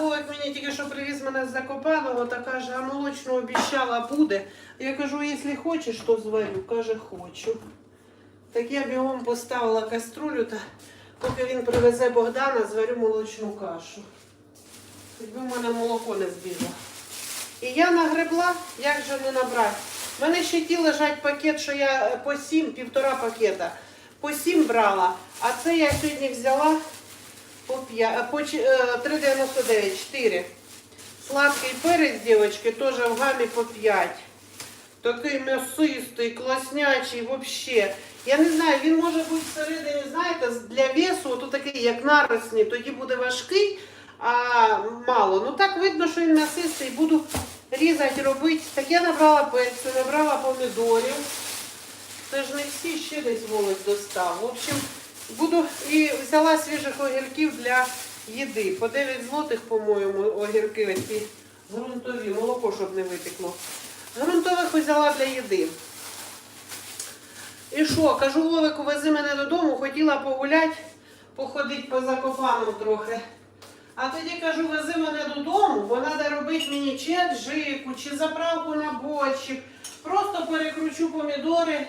Вовик мені тільки що привіз мене з Закопаного та каже, а молочну обіщала буде. Я кажу, якщо хочеш, то зварю. Каже, хочу. Так я бігом поставила каструлю, та поки він привезе Богдана, зварю молочну кашу. Хоч би в мене молоко не збігло. І я нагребла, як же не набрати. У мене ще ті лежать пакет, що я е, по сім, півтора пакета. По сім брала, а це я сьогодні взяла по, п'я- по чи- е, 3,99, 4. Сладкий перець, дівчатки, теж в гамі по 5. Такий м'ясистий, класнячий, взагалі. Я не знаю, він може бути всередині, знаєте, для весу, то такий, як наросні, тоді буде важкий, а мало. Ну так видно, що він м'ясистий, буду різати, робити. Так я набрала перцю, набрала помідорів. Це ж не всі ще десь волос достав. В общем, буду і взяла свіжих огірків для їди. По 9 злотих, по-моєму, огірки оці грунтові, молоко, щоб не витекло. Грунтових взяла для їди. І що, кажу, Вовику, вези мене додому, хотіла погуляти, походити по закопаному трохи. А тоді кажу, вези мене додому, бо треба робити мені чи аджику, чи заправку на борщик. Просто перекручу помідори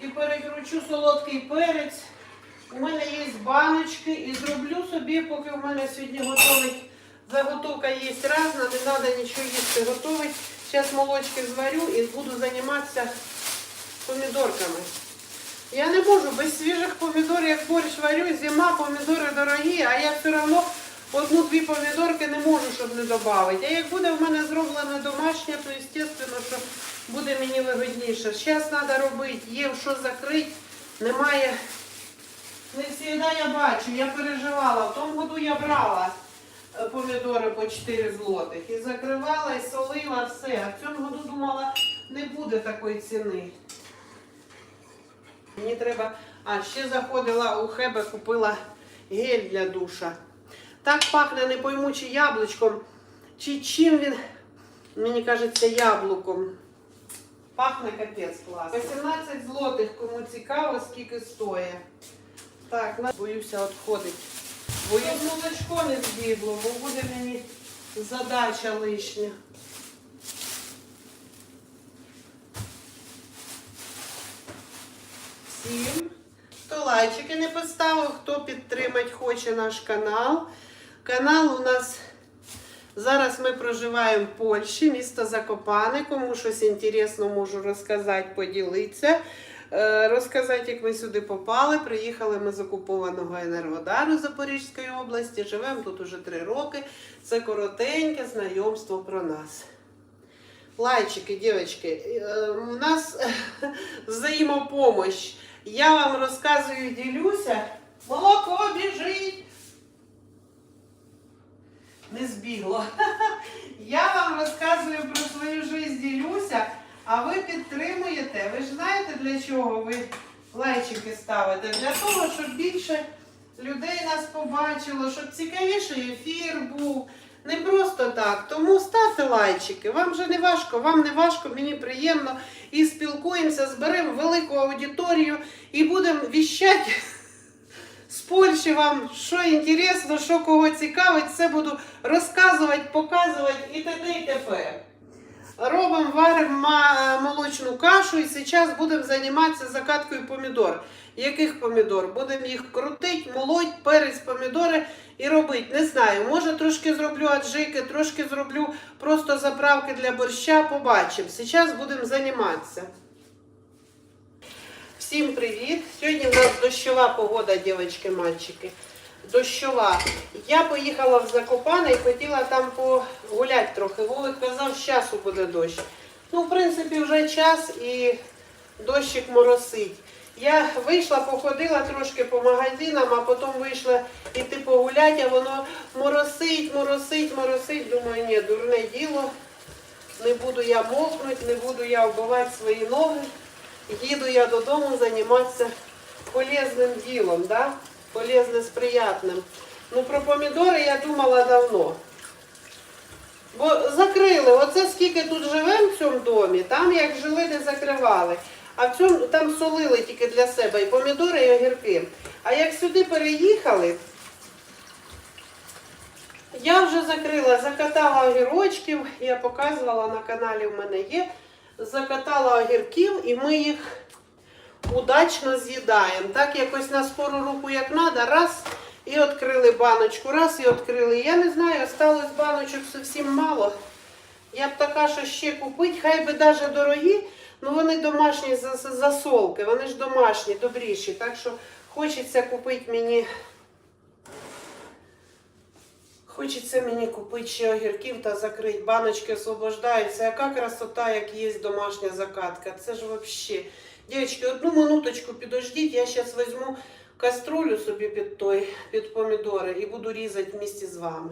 і перекручу солодкий перець. У мене є баночки і зроблю собі, поки в мене сьогодні готовий. Заготовка є різна, не треба нічого їсти готовий. Зараз молочки зварю і буду займатися помідорками. Я не можу без свіжих помідорів, як борщ варю, зима, помідори дорогі, а я все одно одну-дві помідорки не можу, щоб не додати. А як буде в мене зроблено домашнє, то звісно, що буде мені вигідніше. Зараз треба робити, є що закрити, немає. Не завжди я бачу, я переживала. В тому году я брала е, помідори по 4 злотих і закривала, і солила все. А в цьому году думала, не буде такої ціни. Мені треба. А ще заходила у Хебе, купила гель для душа. Так пахне, не пойму, чи яблучком, чи чим він, мені кажеться, яблуком. Пахне капець клас. 18 злотих, кому цікаво, скільки стоїть. Так, на- боюся відходити. Бо я молочко не збігло, бо буде мені задача лишня. Всім, хто лайчики не поставив, хто підтримати хоче наш канал. Канал у нас зараз ми проживаємо в Польщі, місто Закопане. Кому щось інтересно можу розказати, поділитися. Е, Розказати, як ми сюди попали. Приїхали ми з окупованого Енергодару Запорізької області. Живемо тут уже три роки. Це коротеньке знайомство про нас. Лайчики, дівчатки, е, у нас взаємопомощь. Я вам розказую, ділюся. Молоко біжить. Не збігло. Я вам розказую про свою життя, ділюся, а ви підтримуєте. Ви ж знаєте, для чого ви лайчики ставите? Для того, щоб більше людей нас побачило, щоб цікавіший ефір був. Не просто так. Тому ставте лайчики. Вам же не важко, вам не важко, мені приємно. І спілкуємося, зберемо велику аудиторію і будемо віщати з Польщі вам, що інтересно, що кого цікавить, все буду розказувати, показувати і т.д. і т.п. Робимо, варимо молочну кашу і зараз будемо займатися закаткою помідор. Яких помідор? Будемо їх крутити, молоть, перець, помідори і робити. Не знаю, може трошки зроблю аджики, трошки зроблю просто заправки для борща, побачимо. Зараз будемо займатися. Всім привіт! Сьогодні в нас дощова погода, дівчатки, мальчики. Дощова. Я поїхала в Закопане і хотіла там погуляти трохи. Вовик казав, з часу буде дощ. Ну, в принципі, вже час і дощик моросить. Я вийшла, походила трошки по магазинам, а потім вийшла іти погуляти, а воно моросить, моросить, моросить. Думаю, ні, дурне діло. Не буду я мокнути, не буду я вбивати свої ноги. Їду я додому займатися полезним ділом, да? Полезне з приятним. Ну про помідори я думала давно. Бо закрили, оце скільки тут живемо в цьому домі, там як жили, не закривали. А в цьому там солили тільки для себе і помідори, і огірки. А як сюди переїхали, Я вже закрила, закатала огірочків, я показувала на каналі в мене є. Закатала огірків і ми їх удачно з'їдаємо. Так якось на скору руку як треба, раз і відкрили баночку, раз і відкрили. Я не знаю, осталось баночок зовсім мало. Я б така, що ще купить, хай би навіть дорогі, але вони домашні засолки, вони ж домашні, добріші. Так що хочеться купити мені. Хочеться мені купити ще огірків та закрити. Баночки освобождаються. Яка красота, як є домашня закатка. Це ж взагалі. Дівчатки, одну минуточку підождіть, я зараз візьму каструлю собі під той, під помідори і буду різати вместе з вами.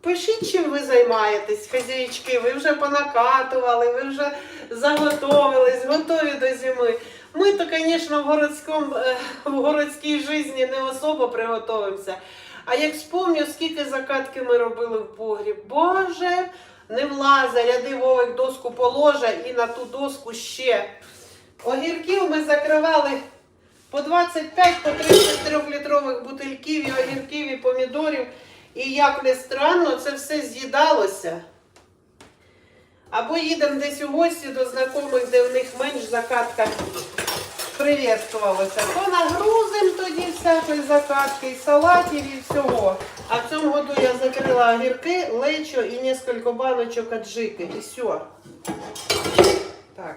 Пишіть, чим ви займаєтесь, хазяїчки. Ви вже понакатували, ви вже заготовились, готові до зими. Ми то, звісно, в, городському, е, в городській житті не особо приготуємося. А як вспомню, скільки закатки ми робили в погріб, Боже, не влаза, ряди вовик доску положа і на ту доску ще. Огірків ми закривали по 25 по 33 літрових бутильків і огірків, і помідорів. І як не странно, це все з'їдалося. Або їдемо десь у гості до знайомих, де в них менш закатка приветствувалася. То нагрузимо тоді всякої закатки, і салатів, і всього. А в цьому году я закрила огірки, лечо і несколько баночок аджики. І все. Так.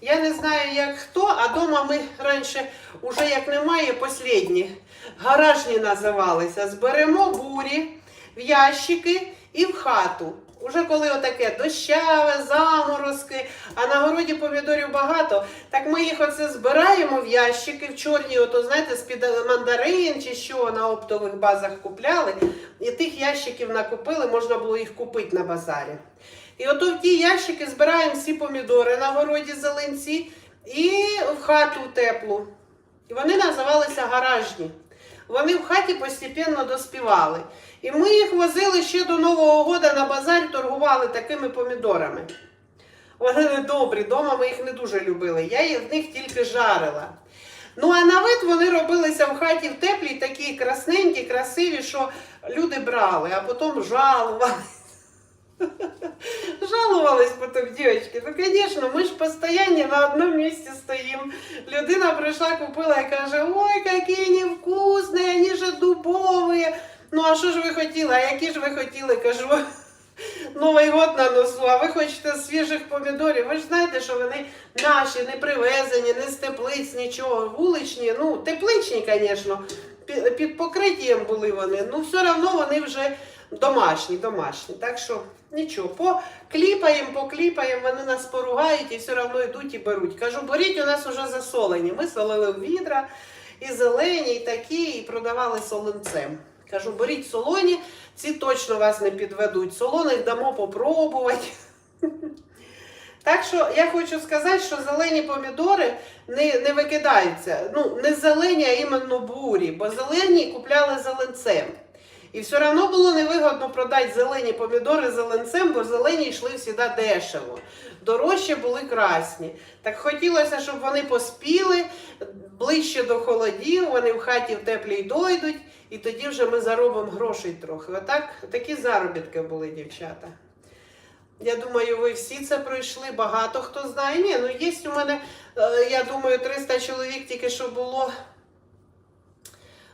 Я не знаю, як хто, а дома ми раніше, уже як немає, послідні. Гаражні називалися. Зберемо бурі в ящики і в хату. Уже коли отаке дощаве, заморозки, а на городі помідорів багато, так ми їх оце збираємо в ящики, в чорні, ото знаєте, з-під мандарин чи що на оптових базах купляли. І тих ящиків накупили, можна було їх купити на базарі. І ото в ті ящики збираємо всі помідори на городі зеленці і в хату теплу. І вони називалися гаражні. Вони в хаті постепенно доспівали. І ми їх возили ще до Нового года на базар, торгували такими помідорами. Вони не добрі, дома ми їх не дуже любили. Я їх в них тільки жарила. Ну, а на вид вони робилися в хаті в теплій, такі красненькі, красиві, що люди брали, а потім жалували. Жалувались потім дівчатки. Ну, звісно, ми ж постійно на одному місці стоїмо. Людина прийшла, купила і каже, ой, які вони вкусні, вони ж дубові. Ну, а що ж ви хотіли? А які ж ви хотіли? Кажу, Новий год на носу, а ви хочете свіжих помідорів. Ви ж знаєте, що вони наші, не привезені, не з теплиць, нічого. Вуличні, ну, тепличні, звісно, під покриттям були вони. Ну, все одно вони вже домашні, домашні. Так що нічого, покліпаємо, покліпаємо, вони нас поругають і все одно йдуть і беруть. Кажу, беріть, у нас вже засолені. Ми солили в відра, і зелені, і такі, і продавали солонцем. Кажу, беріть солоні, ці точно вас не підведуть. Солоних дамо попробувати. Так що я хочу сказати, що зелені помідори не, не викидаються. Ну, не зелені, а іменно бурі, бо зелені купляли зеленцем. І все одно було невигодно продати зелені помідори зеленцем, бо зелені йшли завжди дешево. Дорожче були красні. Так хотілося, щоб вони поспіли ближче до холодів, вони в хаті в теплій дойдуть, і тоді вже ми заробимо грошей трохи. Отак, такі заробітки були, дівчата. Я думаю, ви всі це пройшли, багато хто знає. Ні, ну є у мене, е, я думаю, 300 чоловік тільки що було.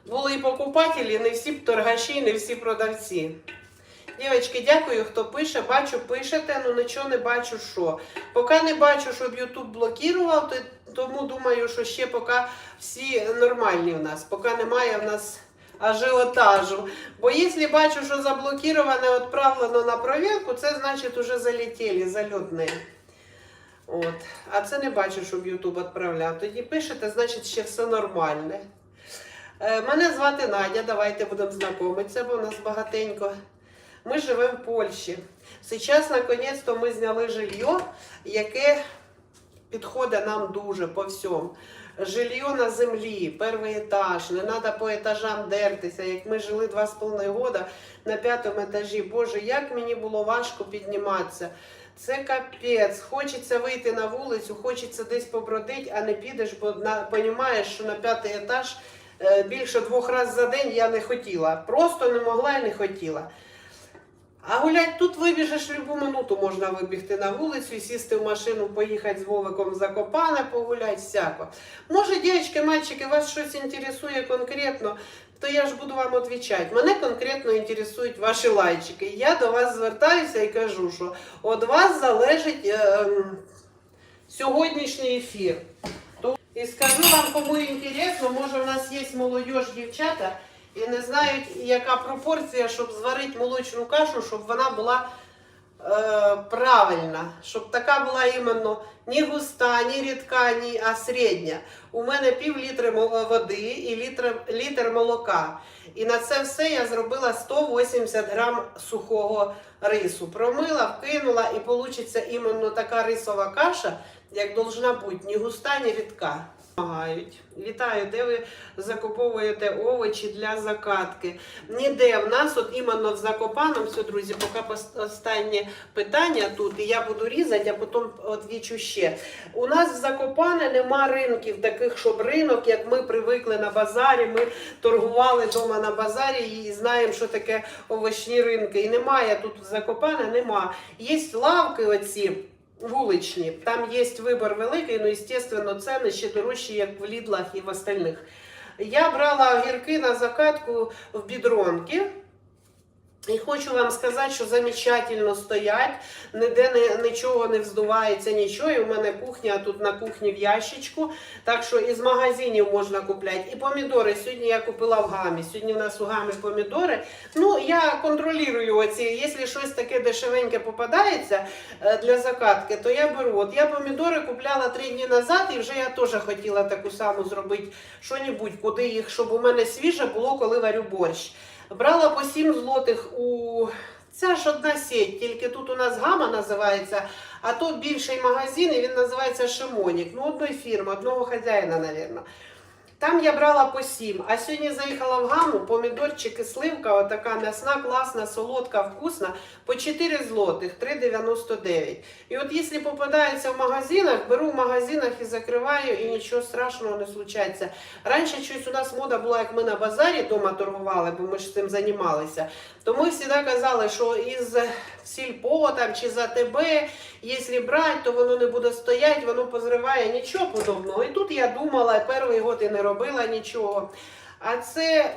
Були і покупателі, не всі торгаші, не всі продавці. Дівчатки, дякую, хто пише. Бачу, пишете, ну нічого не бачу, що. Поки не бачу, щоб YouTube блокував, то, тому думаю, що ще поки всі нормальні в нас, поки немає в нас ажіотажу. Бо якщо бачу, що заблокироване, відправлено на провірку, це значить вже залетіли, зальотне. От. А це не бачу, щоб YouTube відправляв. Тоді пишете, значить ще все нормальне. Е, Мене звати Надя, давайте будемо знайомитися, бо у нас багатенько. Ми живемо в Польщі. Зараз, наконець-то, ми зняли жилье, яке підходить нам дуже по всьому. Жилье на землі, перший етаж, не треба по етажам дертися. Як ми жили два з половиною года на п'ятому етажі, Боже, як мені було важко підніматися. Це капець. Хочеться вийти на вулицю, хочеться десь побродити, а не підеш, бо розумієш, що на п'ятий етаж більше двох разів за день я не хотіла. Просто не могла і не хотіла. А гулять тут вибіжеш любу минуту, можна вибігти на вулицю, сісти в машину, поїхати з Вовиком в Закопане, погуляти, всяко. Може, дівчатки, мальчики, вас щось інтересує конкретно, то я ж буду вам відповідати. Мене конкретно інтересують ваші лайчики. Я до вас звертаюся і кажу, що від вас залежить е, ем, сьогоднішній ефір. І скажу вам, кому інтересно, може в нас є молодіж дівчата і не знають, яка пропорція, щоб зварити молочну кашу, щоб вона була е, правильна, щоб така була іменно не густа, не рідка, ні, а середня. У мене пів літри мо- води і літр, літр молока. І на це все я зробила 180 грам сухого рису. Промила, вкинула і вийде іменно така рисова каша, як должна бути, ні густа, ні рідка. Помагають. Вітаю, де ви закуповуєте овочі для закатки? Ніде в нас, от іменно в Закопаному, все, друзі, поки останнє питання тут, і я буду різати, а потім відвічу ще. У нас в Закопане нема ринків, таких, щоб ринок, як ми привикли на базарі. Ми торгували вдома на базарі і знаємо, що таке овочні ринки. І немає тут в Закопане, нема. Є лавки оці. Вуличні, там є вибір великий, ну, звісно, ціни ще дорожчі, як в Лідлах і в остальних. Я брала огірки на закатку в бідронки. І хочу вам сказати, що замечательно стоять, ніде не, нічого не вздувається, нічого. І у мене кухня тут на кухні в ящичку. Так що із магазинів можна купляти. І помідори. Сьогодні я купила в гамі. Сьогодні в нас у гамі помідори. Ну, я контролюю оці. Якщо щось таке дешевеньке попадається е, для закатки, то я беру. От я помідори купляла три дні назад, і вже я теж хотіла таку саму зробити що-небудь, куди їх, щоб у мене свіже було, коли варю борщ. Брала по 7 злотих у. Це ж одна сеть, тільки тут у нас гама називається, а то більший магазин, і він називається Шимонік. Ну, одної фірми, одного хазяїна, мабуть. Там я брала по 7, а сьогодні заїхала в гаму, помідорчики, сливка, отака м'ясна, класна, солодка, вкусна, по 4 злотих, 3,99. І от якщо попадається в магазинах, беру в магазинах і закриваю, і нічого страшного не случається. Раніше щось у нас мода була, як ми на базарі вдома торгували, бо ми ж цим займалися. То ми завжди казали, що із сільпо там чи за тебе, якщо брати, то воно не буде стояти, воно позриває нічого подобного. І тут я думала, перший год і не робила нічого. А це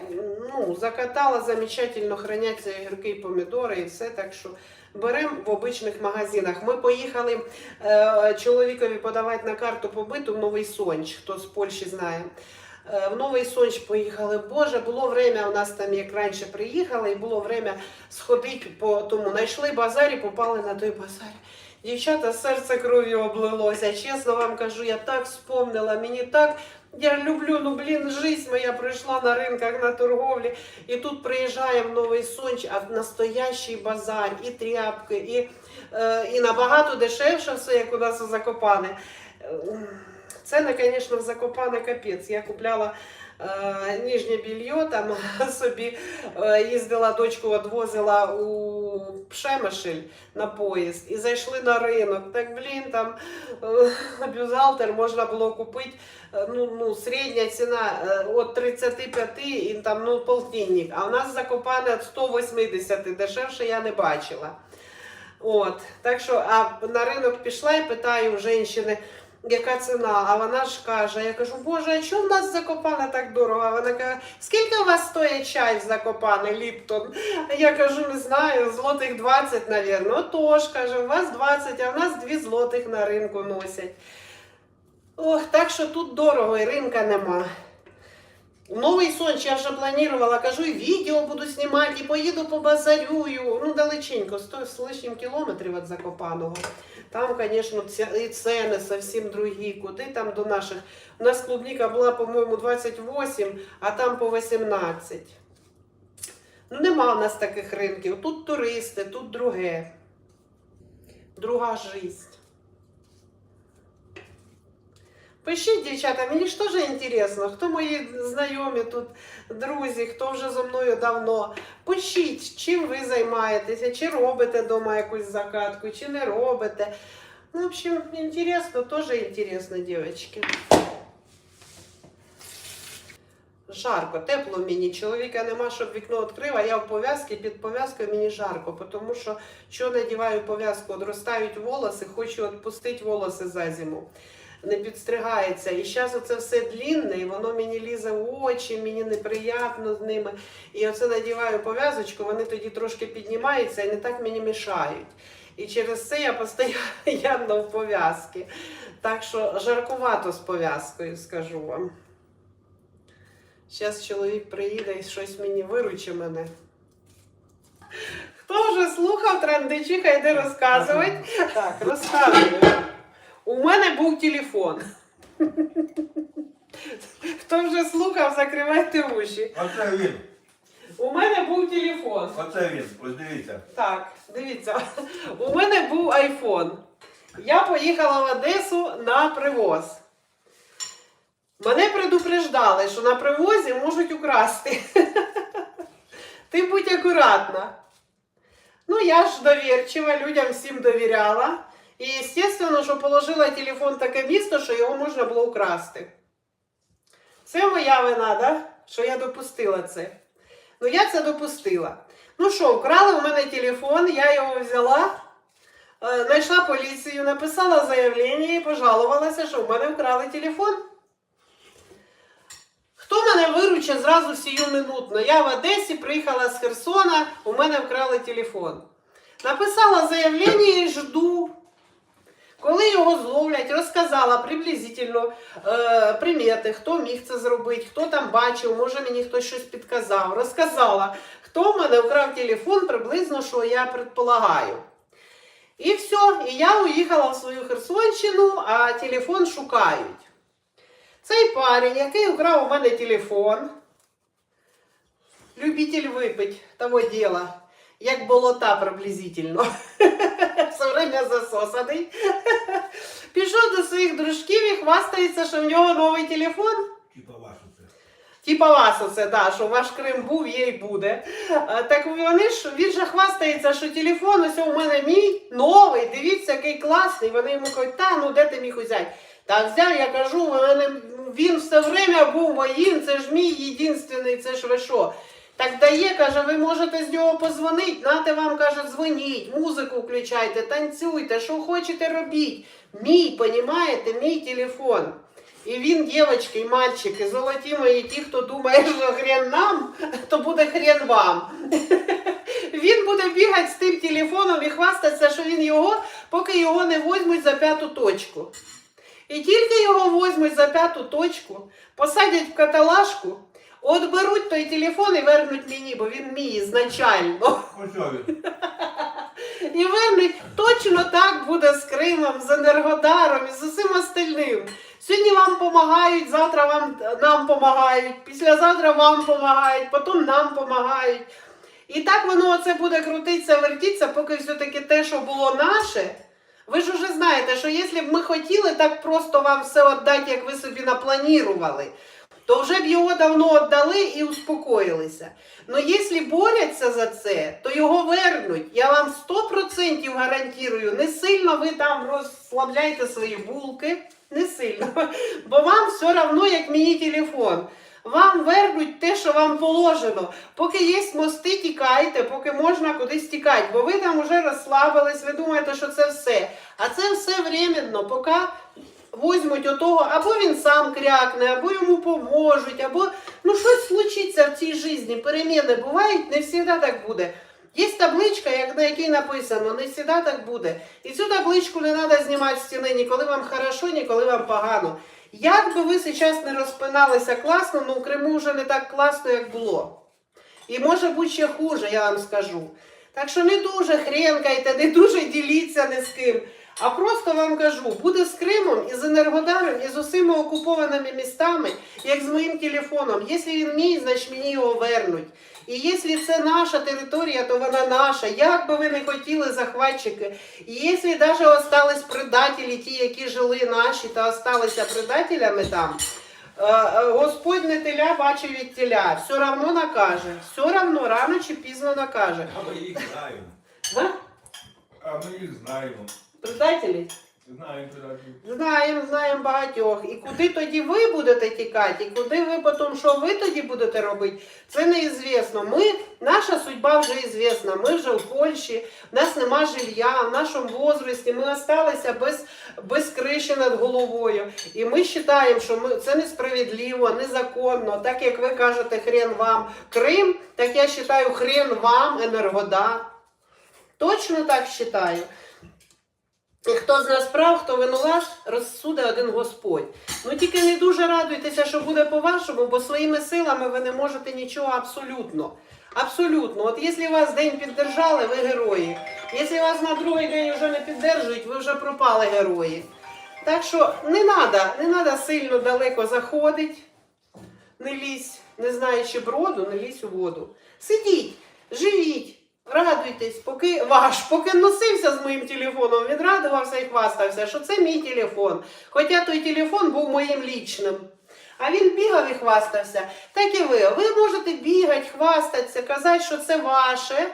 ну, закатала замечательно храняться огірки і помідори і все. Так що беремо в обичних магазинах. Ми поїхали е, чоловікові подавати на карту побиту в Новий Сонч, хто з Польщі знає. Е, В Новий Сонч поїхали. Боже, було время у нас там, як раніше приїхали, і було время сходити по тому. Знайшли базар і попали на той базар. Дівчата, серце кров'ю облилося. Чесно вам кажу, я так вспомнила, мені так. Я люблю, ну блін, жизнь моя пройшла на ринках, на торговлі. І тут приїжджаємо в Новий Сонч, а настоящий базар, і тряпки, і, е, і набагато дешевше все, як у нас у Закопане. Це, звісно, в Закопане капець. Я купляла ніжнє більйо, там собі е, їздила, дочку відвозила у Пшемишель на поїзд і зайшли на ринок. Так, блін, там е, бюзгалтер можна було купити, е, ну, ну, середня ціна е, від 35 і там, ну, полтинник. А у нас Закопане від 180, дешевше я не бачила. От, так що, а на ринок пішла і питаю у жінки, яка ціна, а вона ж каже, я кажу, боже, а чому в нас Закопане так дорого? А вона каже, скільки у вас стоїть чай в Закопане, Ліптон? Я кажу, не знаю, злотих 20, навірно. Отож, каже, у вас 20, а в нас 2 злотих на ринку носять. Ох, так що тут дорого і ринка нема. Новий Сонч я вже планувала, кажу, і відео буду знімати, і поїду по базарюю. Ну, далеченько, 100 з лишнім кілометрів від Закопаного. Там, звісно, і ціни зовсім другі. Куди там до наших. У нас клубніка була, по-моєму, 28, а там по 18. Ну, нема в нас таких ринків. Тут туристи, тут друге. Друга жизнь. Пишіть, дівчата, мені ж теж інтересно, хто мої знайомі тут, друзі, хто вже зі мною давно. Пишіть, чим ви займаєтеся, чи робите вдома якусь закатку, чи не робите. Ну, в общем, інтересно, теж інтересно, дівчатки. жарко, тепло мені. Чоловіка нема, щоб вікно відкрив, а я в пов'язці, під пов'язкою мені жарко, тому що що надіваю пов'язку, одростають волоси, хочу відпустити волоси за зиму. Не підстригається. І зараз оце все длінне, і воно мені лізе в очі, мені неприємно з ними. І оце надіваю пов'язочку, вони тоді трошки піднімаються і не так мені мішають. І через це я постійно в пов'язці. Так що жаркувато з пов'язкою, скажу вам. Зараз чоловік приїде і щось мені виручить мене. Хто вже слухав трандичиха, йде розказувати? Так, розказую. У мене був телефон. Хто вже слухав, закривайте уші. Оце він. У мене був телефон. Оце він. Ось дивіться. Так, дивіться, у мене був айфон. Я поїхала в Одесу на привоз. Мене предупреждали, що на привозі можуть украсти. Ти будь акуратна. Ну, я ж довірчива, людям всім довіряла. І, звісно, що положила телефон таке місто, що його можна було украсти. Це моя вина, да? що я допустила це. Ну, я це допустила. Ну що, вкрали у мене телефон, я його взяла, е, знайшла поліцію, написала заявлення і пожалувалася, що в мене вкрали телефон. Хто мене виручить зразу сіюминутно? Я в Одесі приїхала з Херсона, у мене вкрали телефон. Написала заявлення і жду. Коли його зловлять, розказала приблизительно е, примети, хто міг це зробити, хто там бачив, може мені хтось щось підказав. Розказала, хто в мене вкрав телефон, приблизно, що я предполагаю. І все, і я уїхала в свою Херсонщину, а телефон шукають. Цей парень, який украв у мене телефон, любитель випить того діла, як болота приблизительно. Все время засосаний. Пішов до своїх дружків і хвастається, що в нього новий телефон. Типа ваш оце. Типа вас оце, да, що ваш Крим був, є і буде. Так вони ж, він же хвастається, що телефон ось у мене мій новий, дивіться, який класний. Вони йому кажуть, та ну де ти міг взяти? Так взяв, я кажу, мене, він все время був моїм, це ж мій єдинственний, це ж ви що. Так дає, каже, ви можете з нього позвонити, нате вам каже, дзвоніть, музику включайте, танцюйте, що хочете робіть. Мій, понімаєте, мій телефон. І він, дівчатки і мальчики, золоті мої, ті, хто думає, що хрен нам, то буде хрен вам. Він буде бігати з тим телефоном і хвастатися, що він його, поки його не возьмуть за п'яту точку. І тільки його возьмуть за п'яту точку, посадять в каталажку, от беруть той телефон і вернуть мені, бо він мій ізначально. І вернуть точно так буде з Кримом, з Енергодаром і з усім остальним. Сьогодні вам допомагають, завтра вам, нам допомагають, післязавтра вам допомагають, потім нам допомагають. І так воно оце буде крутитися, вертітися, поки все-таки те, що було наше. Ви ж уже знаєте, що якщо б ми хотіли так просто вам все віддати, як ви собі напланірували, то вже б його давно віддали і успокоїлися. Но якщо борються за це, то його вернуть. Я вам 100% гарантую, не сильно ви там розслабляйте свої булки, не сильно. Бо вам все одно, як мені телефон. Вам вернуть те, що вам положено. Поки є мости, тікайте, поки можна кудись тікати. Бо ви там вже розслабились, ви думаєте, що це все. А це все временно, поки возьмуть отого, або він сам крякне, або йому поможуть, або ну щось случиться в цій житті. Переміни бувають, не завжди так буде. Є табличка, як на якій написано, не завжди так буде. І цю табличку не треба знімати з стіни, ні коли вам хорошо, ні коли вам погано. Як би ви зараз не розпиналися класно, ну в Криму вже не так класно, як було. І може бути ще хуже, я вам скажу. Так що не дуже хренкайте, не дуже діліться ні з ким. А просто вам кажу, буде з Кримом і з Енергодаром, і з усіма окупованими містами, як з моїм телефоном. Якщо він мій, значить мені його вернуть. І якщо це наша територія, то вона наша. Як би ви не хотіли захватчики. І якщо навіть остались предателі, ті, які жили наші, та осталися предателями там, е, е, Господь не теля бачив від теля. Все равно накаже. Все равно рано чи пізно накаже. А ми їх знаємо. А ми їх знаємо. Предателі? Знаю, куди. Знаємо, знаємо багатьох. І куди тоді ви будете тікати, і куди ви потім, що ви тоді будете робити, це неізвісно. Ми, наша судьба вже ізвісна. Ми вже в Польщі, в нас нема жилья, в нашому возрасті ми залишилися без, без криші над головою. І ми вважаємо, що ми, це несправедливо, незаконно. Так як ви кажете, хрен вам Крим, так я вважаю, хрен вам Енергодар. Точно так вважаю. Хто з нас прав, хто винуват, розсуде один Господь. Ну тільки не дуже радуйтеся, що буде по-вашому, бо своїми силами ви не можете нічого абсолютно. Абсолютно. От якщо вас день піддержали, ви герої. Якщо вас на другий день вже не піддержують, ви вже пропали герої. Так що не треба, не треба сильно далеко заходити, не лізь, не знаючи броду, не лізь у воду. Сидіть, живіть. Радуйтесь, поки ваш, поки носився з моїм телефоном, він радувався і хвастався, що це мій телефон. Хоча той телефон був моїм лічним. А він бігав і хвастався. Так і ви. Ви можете бігати, хвастатися, казати, що це ваше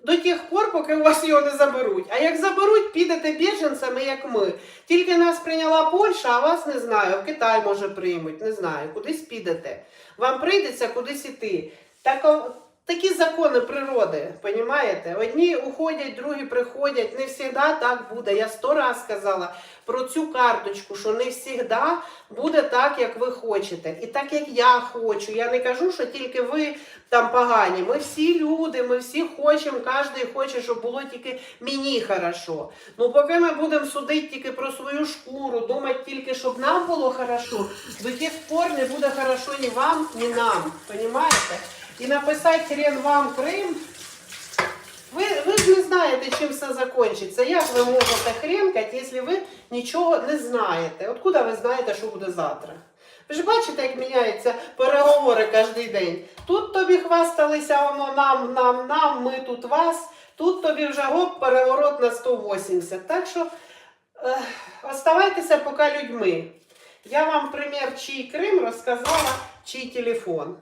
до тих пор, поки у вас його не заберуть. А як заберуть, підете біженцями, як ми. Тільки нас прийняла Польща, а вас не знаю. В Китай може приймуть, не знаю. Кудись підете. Вам прийдеться кудись іти. Так, такі закони природи, понімаєте? Одні уходять, другі приходять. Не завжди так буде. Я сто раз сказала про цю карточку, що не завжди буде так, як ви хочете. І так, як я хочу. Я не кажу, що тільки ви там погані. Ми всі люди, ми всі хочемо, кожен хоче, щоб було тільки мені хорошо. Ну, поки ми будемо судити тільки про свою шкуру, думати тільки, щоб нам було хорошо, до тих пор не буде хорошо ні вам, ні нам. Понімаєте? І написати хрен вам Крим. Ви, ви ж не знаєте, чим все закінчиться. Як ви можете хренкати, якщо ви нічого не знаєте? Откуда ви знаєте, що буде завтра? Ви ж бачите, як міняються переговори кожен день. Тут тобі хвасталися, воно нам, нам, нам, ми тут вас. Тут тобі вже гоп, переворот на 180. Так що е, оставайтеся поки людьми. Я вам примір, чий Крим розказала, чий телефон.